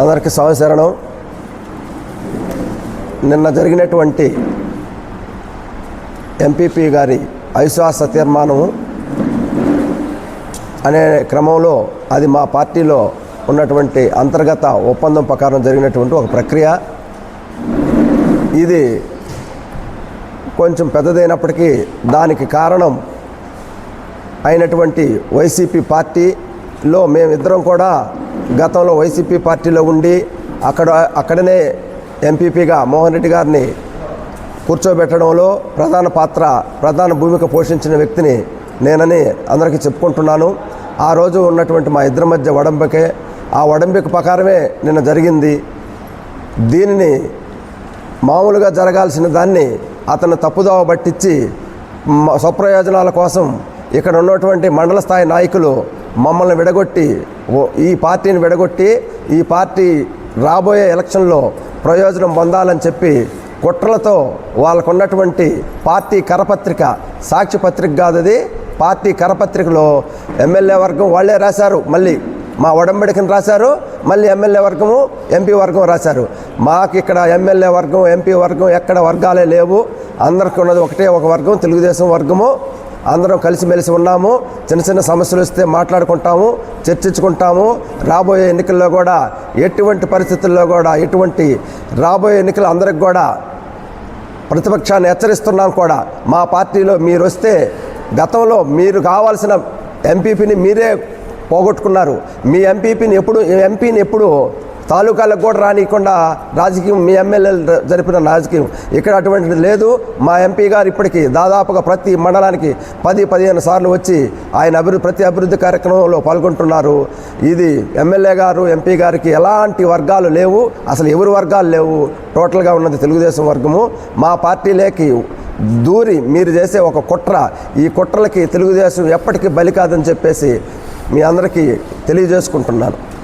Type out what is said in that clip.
అందరికీ సంవత్సరణం నిన్న జరిగినటువంటి ఎంపీపీ గారి అవిశ్వాస తీర్మానం అనే క్రమంలో అది మా పార్టీలో ఉన్నటువంటి అంతర్గత ఒప్పందం ప్రకారం జరిగినటువంటి ఒక ప్రక్రియ. ఇది కొంచెం పెద్దదైనప్పటికీ దానికి కారణం అయినటువంటి వైసీపీ పార్టీ లో మేమిద్దరం కూడా గతంలో వైసీపీ పార్టీలో ఉండి అక్కడ అక్కడనే ఎంపీపీగా మోహన్ రెడ్డి గారిని కూర్చోబెట్టడంలో ప్రధాన పాత్ర ప్రధాన భూమిక పోషించిన వ్యక్తిని నేనని అందరికీ చెప్పుకుంటున్నాను. ఆ రోజు ఉన్నటువంటి మా ఇద్దరి మధ్య ఒడంబకే ఆ వడంబిక ప్రకారమే నిన్న జరిగింది. దీనిని మామూలుగా జరగాల్సిన దాన్ని అతను తప్పుదోవ పట్టించి స్వప్రయోజనాల కోసం ఇక్కడ ఉన్నటువంటి మండల స్థాయి నాయకులు మమ్మల్ని విడగొట్టి ఈ పార్టీని విడగొట్టి ఈ పార్టీ రాబోయే ఎలక్షన్లో ప్రయోజనం పొందాలని చెప్పి కుట్రలతో వాళ్ళకున్నటువంటి పార్టీ కరపత్రిక సాక్షి పత్రిక కాదు అది. పార్టీ కరపత్రికలో ఎమ్మెల్యే వర్గం వాళ్ళే రాశారు. మళ్ళీ మా ఒడంబడికని రాశారు. మళ్ళీ ఎమ్మెల్యే వర్గము ఎంపీ వర్గం రాశారు. మాకు ఇక్కడ ఎమ్మెల్యే వర్గం ఎంపీ వర్గం ఎక్కడ వర్గాలే లేవు. అందరికి ఉన్నది ఒకటే ఒక వర్గం తెలుగుదేశం వర్గము. అందరం కలిసిమెలిసి ఉన్నాము. చిన్న చిన్న సమస్యలు వస్తే మాట్లాడుకుంటాము చర్చించుకుంటాము. రాబోయే ఎన్నికల్లో కూడా ఎటువంటి పరిస్థితుల్లో కూడా ఎటువంటి రాబోయే ఎన్నికలు అందరికి కూడా ప్రతిపక్షాన్ని హెచ్చరిస్తున్నాం కూడా. మా పార్టీలో మీరు వస్తే గతంలో మీరు కావాల్సిన ఎంపీపీని మీరే పోగొట్టుకున్నారు. మీ ఎంపీపీని ఎప్పుడు ఎంపీని ఎప్పుడు తాలూకాలకు కూడా రానియకుండా రాజకీయం మీ ఎమ్మెల్యేలు జరిపిన రాజకీయం. ఇక్కడ అటువంటిది లేదు. మా ఎంపీ గారు ఇప్పటికీ దాదాపుగా ప్రతి మండలానికి పది పదిహేను సార్లు వచ్చి ఆయన అభివృద్ధి ప్రతి అభివృద్ధి కార్యక్రమంలో పాల్గొంటున్నారు. ఇది ఎమ్మెల్యే గారు ఎంపీ గారికి ఎలాంటి వర్గాలు లేవు. అసలు ఎవరి వర్గాలు లేవు? టోటల్గా ఉన్నది తెలుగుదేశం వర్గము. మా పార్టీలోకి దూరి మీరు చేసే ఒక కుట్ర ఈ కుట్రలకి తెలుగుదేశం ఎప్పటికీ బలి కాదని చెప్పేసి మీ అందరికీ తెలియజేసుకుంటున్నాను.